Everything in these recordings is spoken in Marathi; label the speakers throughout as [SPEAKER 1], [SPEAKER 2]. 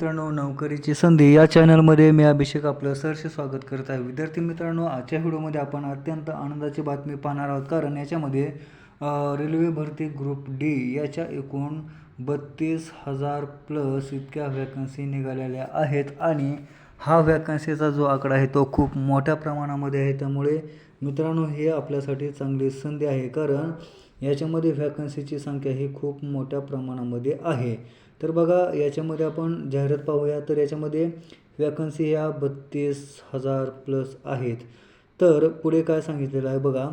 [SPEAKER 1] मित्रांनो नोकरीची संधी. या चॅनलमध्ये मी अभिषेक आपलं सरसे स्वागत करत आहे. विद्यार्थी मित्रांनो आजच्या व्हिडिओमध्ये आपण अत्यंत आनंदाची बातमी पाहणार आहोत. कारण याच्यामध्ये रेल्वे भरती ग्रुप डी याच्या एकूण बत्तीस हजार प्लस इतक्या व्हॅकन्सी निघालेल्या आहेत आणि हा वॅकन्सीचा जो आकडा आहे तो खूप मोठ्या प्रमाणामध्ये आहे. त्यामुळे मित्रांनो हे आपल्यासाठी चांगली संधी आहे. कारण याच्यामध्ये व्हॅकन्सीची संख्या ही खूप मोठ्या प्रमाणामध्ये आहे. तर बघा याच्यामध्ये आपण जाहिरात पाहूया. तर याच्यामध्ये वॅकन्सी ह्या बत्तीस हजार प्लस आहेत. तर पुढे काय सांगितलेलं आहे बघा.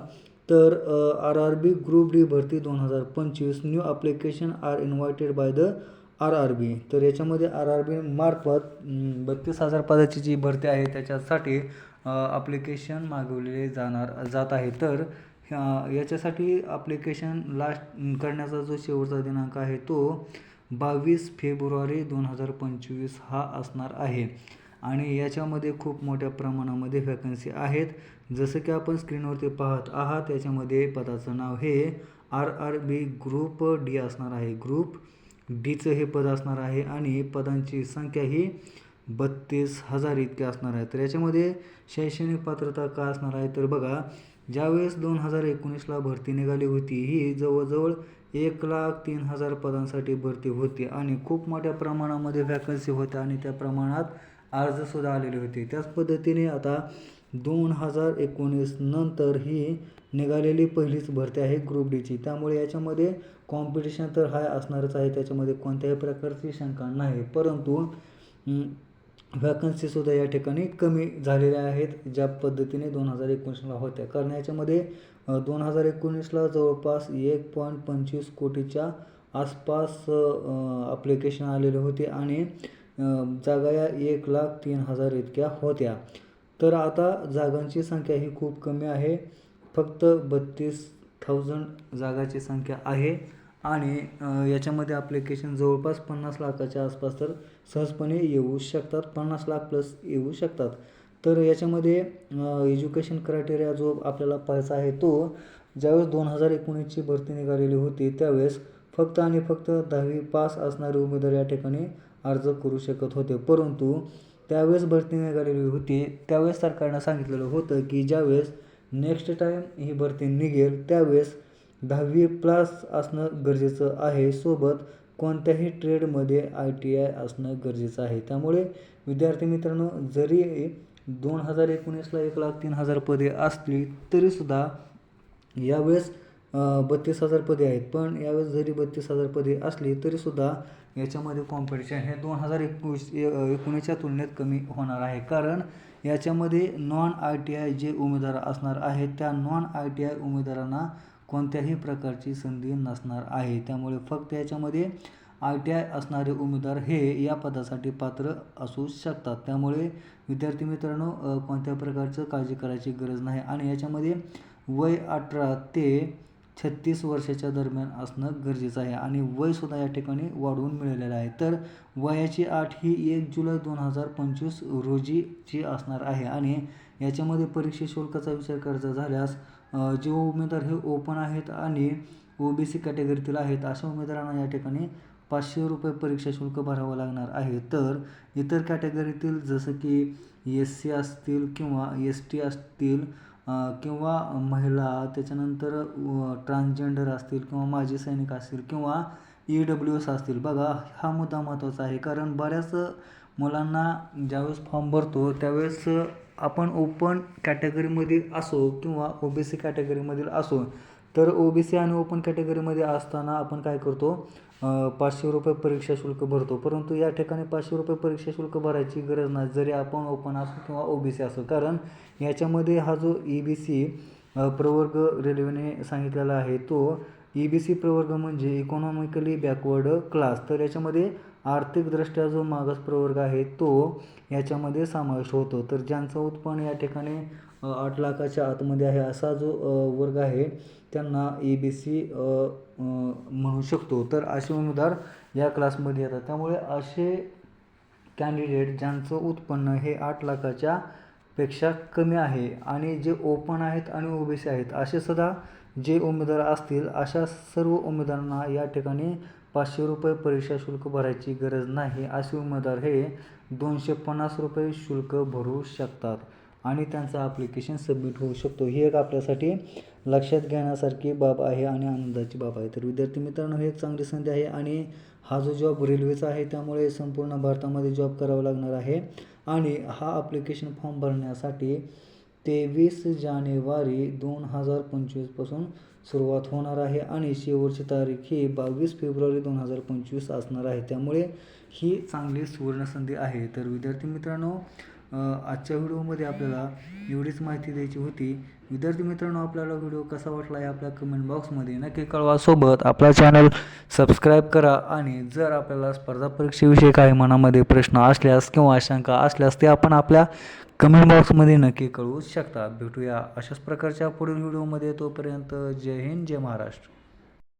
[SPEAKER 1] तर R R B group D भरती दोन हजार पंचवीस. New application are invited by the R R B तर याच्यामध्ये आर आर बी मार्फत बत्तीस हजार पदाची जी भरती आहे त्याच्यासाठी ॲप्लिकेशन मागवलेले जाणार जात आहे. तर ह्या याच्यासाठी ॲप्लिकेशन लास्ट करण्याचा जो शेवटचा दिनांक आहे तो बावीस फेब्रुवारी दोन हजार पंचवीस हा असणार आहे. आणि याच्यामध्ये खूप मोठ्या प्रमाणामध्ये व्हॅकन्सी आहेत. जसं की आपण स्क्रीनवरती पाहत आहात याच्यामध्ये पदाचं नाव हे R R B group D असणार आहे. ग्रुप डीचं हे पद असणार आहे आणि पदांची संख्या ही बत्तीस हजार इतकी असणार आहे. तर याच्यामध्ये शैक्षणिक पात्रता का असणार आहे? तर बघा ज्यावेळेस दोन हजार एकोणीसला भरती निघाली होती ही जवळजवळ एक लाख तीन हजार पदांसाठी भरती होती आणि खूप मोठ्या प्रमाणामध्ये व्हॅकन्सी होत्या आणि त्या प्रमाणात अर्जसुद्धा आलेले होते. त्याच पद्धतीने आता दोन हजार एकोणीस नंतर ही निघालेली पहिलीच भरती आहे ग्रुप डीची त्यामुळे याच्यामध्ये कॉम्पिटिशन तर हाय असणारच आहे त्याच्यामध्ये कोणत्याही प्रकारची शंका नाही. परंतु व्हॅकन्सीसुद्धा या ठिकाणी कमी झालेल्या आहेत ज्या पद्धतीने दोन हजार एकोणीसला होत्या. कारण याच्यामध्ये दोन हजार एकोणीसला जवळपास एक पॉईंट पंचवीस कोटीच्या आसपास ॲप्लिकेशन आलेले होते आणि जागा या एक लाख तीन हजार इतक्या होत्या. तर आता जागांची संख्या ही खूप कमी आहे. फक्त बत्तीस थाउजंड जागाची संख्या आहे. आणि याच्यामध्ये ॲप्लिकेशन जवळपास पन्नास लाखाच्या आसपास तर सहजपणे येऊ शकतात. पन्नास लाख प्लस येऊ शकतात. तर याच्यामध्ये एज्युकेशन क्रायटेरिया जो आपल्याला पाहायचा आहे तो ज्यावेळेस दोन हजार एकोणीसची भरती निघालेली होती त्यावेळेस फक्त आणि फक्त दहावी पास असणारे उमेदवार या ठिकाणी अर्ज करू शकत होते. परंतु त्यावेळेस भरती निघालेली होती त्यावेळेस सरकारनं सांगितलेलं होतं की ज्यावेळेस नेक्स्ट टाईम ही भरती निघेल त्यावेळेस दहावी प्लस असणं गरजेचं आहे. सोबत कोणत्याही ट्रेडमध्ये आय टी आय असणं गरजेचं आहे. त्यामुळे विद्यार्थी मित्रांनो जरी दोन हजार एकोणीसला एक लाख तीन हजार पदे असली तरीसुद्धा यावेळेस बत्तीस हजार पदे आहेत. पण यावेळेस जरी बत्तीस हजार पदे असली तरीसुद्धा याच्यामध्ये कॉम्पिटिशन हे दोन हजार एकवीस एकोणीसच्या तुलनेत कमी होणार आहे. कारण याच्यामध्ये नॉन आय टी आय जे उमेदवार असणार आहेत त्या नॉन आय टी आय उमेदवारांना कोणत्याही प्रकारची संधी नसणार आहे. त्यामुळे फक्त याच्यामध्ये आय टी आय असणारे उमेदवार हे या पदासाठी पात्र असू शकतात. त्यामुळे विद्यार्थी मित्रांनो कोणत्या प्रकारचं काळजी करायची गरज नाही. आणि याच्यामध्ये वय अठरा ते छत्तीस वर्षाच्या दरम्यान असणं गरजेचं आहे. आणि वयसुद्धा या ठिकाणी वाढवून मिळालेलं आहे. तर वयाची आठ ही एक जुलै दोन हजार पंचवीस रोजीची असणार आहे. आणि याच्यामध्ये परीक्षे शुल्काचा विचार करायचा झाल्यास जे उमेदवार हे ओपन आहेत आणि ओ बी सी कॅटेगरीतील आहेत अशा उमेदवारांना या ठिकाणी पाचशे रुपये परीक्षा शुल्क भरावं लागणार आहे. तर इतर कॅटेगरीतील जसं की एस सी असतील किंवा एस टी असतील किंवा महिला त्याच्यानंतर ट्रान्सजेंडर असतील किंवा माजी सैनिक असतील किंवा ई डब्ल्यू एस असतील. बघा हा मुद्दा महत्त्वाचा आहे. कारण बऱ्याच मुलांना ज्यावेळेस फॉर्म भरतो त्यावेळेस आपण ओपन कॅटेगरीमध्ये असो किंवा ओ बी सी कॅटेगरीमधील असो तर ओ बी सी आणि ओपन कॅटेगरीमध्ये असताना आपण काय करतो पाचशे रुपये परीक्षा शुल्क भरतो. परंतु या ठिकाणी पाचशे रुपये परीक्षा शुल्क भरायची गरज नाही जरी आपण ओपन असो किंवा ओ बी सी असो. कारण याच्यामध्ये हा जो ई बी सी प्रवर्ग रेल्वेने सांगितलेला आहे तो ई बी सी प्रवर्ग म्हणजे इकॉनॉमिकली बॅकवर्ड क्लास तर याच्यामध्ये आर्थिकदृष्ट्या जो मागास प्रवर्ग आहे तो याच्यामध्ये समावेश होतो. तर ज्यांचं उत्पन्न या ठिकाणी आठ लाखाच्या आतमध्ये आहे असा जो वर्ग आहे त्यांना ई बी सी म्हणू शकतो. तर असे उमेदवार या क्लासमध्ये येतात. त्यामुळे असे कॅन्डिडेट ज्यांचं उत्पन्न हे आठ लाखाच्या पेक्षा कमी आहे आणि जे ओपन आहेत आणि ओबीसी आहेत असे सुद्धा जे उमेदवार असतील अशा सर्व उमेदवारांना या ठिकाणी पाचशे रुपये परीक्षा शुल्क भरायची गरज नाही असे उमेदवार हे दोनशे पन्नास रुपये शुल्क भरू शकतात आणि त्यांचं ॲप्लिकेशन सबमिट होऊ शकतो. ही एक आपल्यासाठी लक्षात घेण्यासारखी बाब आहे आणि आनंदाची बाब आहे. तर विद्यार्थी मित्रांनो ही एक चांगली संधी आहे आणि हा जो जॉब रेल्वेचा आहे त्यामुळे संपूर्ण भारतामध्ये जॉब करावा लागणार आहे आणि हा ॲप्लिकेशन फॉर्म भरण्यासाठी तेवीस जानेवारी दोन हजार पंचवीसपासून सुरुवात होणार आहे आणि शेवटची तारीख ही बावीस फेब्रुवारी दोन हजार पंचवीस असणार आहे. त्यामुळे ही चांगली सुवर्णसंधी आहे. तर विद्यार्थी मित्रांनो आजच्या व्हिडिओमध्ये आपल्याला एवढीच माहिती द्यायची होती. विद्यार्थी मित्रांनो आपल्याला व्हिडिओ कसा वाटला आहे आपल्या कमेंट बॉक्समध्ये नक्की कळवा. सोबत आपला चॅनल सबस्क्राईब करा आणि जर आपल्याला स्पर्धा परीक्षेविषयी काही मनामध्ये प्रश्न असल्यास किंवा शंका असल्यास ते आपण आपल्या कमेंट बॉक्समध्ये नक्की कळवू शकता. भेटूया अशाच प्रकारच्या पुढील व्हिडिओमध्ये. तोपर्यंत जय हिंद जय महाराष्ट्र.